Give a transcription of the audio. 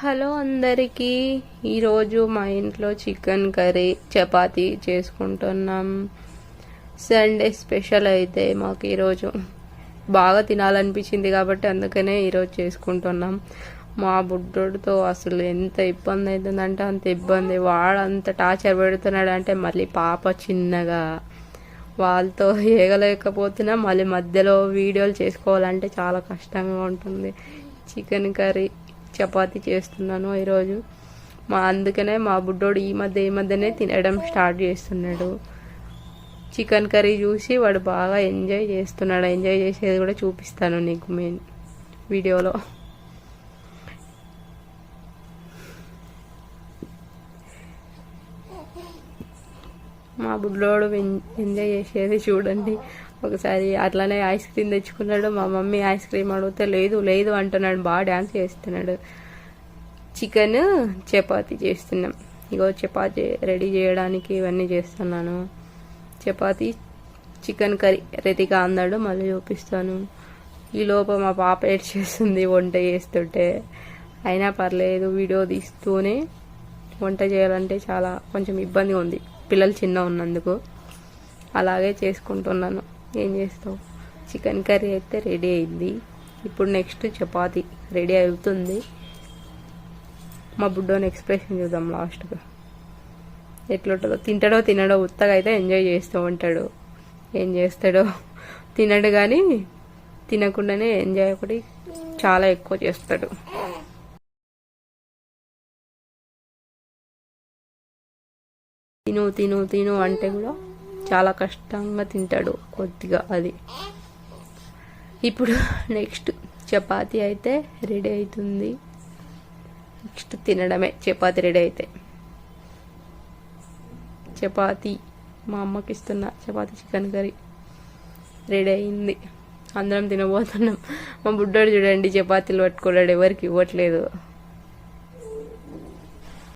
Hello అందరికీ. ఈరోజు మా ఇంట్లో చికెన్ కర్రీ చపాతి చేసుకుంటున్నాం. సండే స్పెషల్ అయితే మాకు ఈరోజు బాగా తినాలనిపించింది కాబట్టి అందుకనే ఈరోజు చేసుకుంటున్నాం. మా బుడ్డోడితో అసలు ఎంత ఇబ్బంది అవుతుందంటే అంత ఇబ్బంది. వాడు అంత టార్చర్ పెడుతున్నాడు అంటే మళ్ళీ పాప చిన్నగా. వాళ్ళతో ఏగలేకపోతున్నా మళ్ళీ మధ్యలో వీడియోలు చేసుకోవాలంటే చాలా కష్టంగా ఉంటుంది. Chicken curry. చపాతీ చేస్తున్నాను ఈరోజు. మా అందుకనే మా బుడ్డోడు ఈ మధ్య ఈ మధ్యనే తినడం స్టార్ట్ చేస్తున్నాడు. చికెన్ కర్రీ చూసి వాడు బాగా ఎంజాయ్ చేస్తున్నాడు. ఎంజాయ్ చేసేది కూడా చూపిస్తాను నీకు మెయిన్ వీడియోలో. మా బుడ్డోడు ఎంజాయ్ చేసేది చూడండి. ఒకసారి అట్లానే ఐస్ క్రీమ్ తెచ్చుకున్నాడు. మా మమ్మీ ఐస్ క్రీమ్ అడిగితే లేదు లేదు అంటున్నాడు. బాగా డ్యాన్స్ చేస్తున్నాడు. చికెన్ చపాతి చేస్తున్నాం. ఇగో చపాతి రెడీ చేయడానికి ఇవన్నీ చేస్తున్నాను. చపాతీ చికెన్ కర్రీ రెడీగా అన్నాడు. మళ్ళీ చూపిస్తాను. ఈ లోప మా పాప ఏడ్ చేస్తుంది వంట చేస్తుంటే. అయినా పర్లేదు వీడియో తీస్తూనే వంట చేయాలంటే చాలా కొంచెం ఇబ్బందిగా ఉంది. పిల్లలు చిన్న ఉన్నందుకు. అలాగే చేసుకుంటున్నాను. ఏం చేస్తాం చికెన్ కర్రీ అయితే రెడీ అయింది. ఇప్పుడు నెక్స్ట్ చపాతి రెడీ అవుతుంది. మా బుడ్డోని ఎక్స్ప్రెషన్ చూద్దాం లాస్ట్గా. ఎట్లుంటుందో. తింటాడో తినడో ఉత్తగా అయితే ఎంజాయ్ చేస్తూ ఉంటాడు. ఏం చేస్తాడో తినడు కానీ తినకుండానే ఎంజాయ్ ఒకటి చాలా ఎక్కువ చేస్తాడు. తిను తిను తిను అంటే కూడా చాలా కష్టంగా తింటాడు కొద్దిగా అది. ఇప్పుడు నెక్స్ట్ చపాతి అయితే రెడీ అవుతుంది. నెక్స్ట్ తినడమే చపాతి రెడీ అయితే. చపాతి మా అమ్మకి ఇస్తున్న చపాతి చికెన్ కర్రీ రెడీ అయింది. అందరం తినబోతున్నాం. మా బుడ్డోడు చూడండి చపాతీలు పట్టుకోలేడు ఎవరికి ఇవ్వట్లేదు.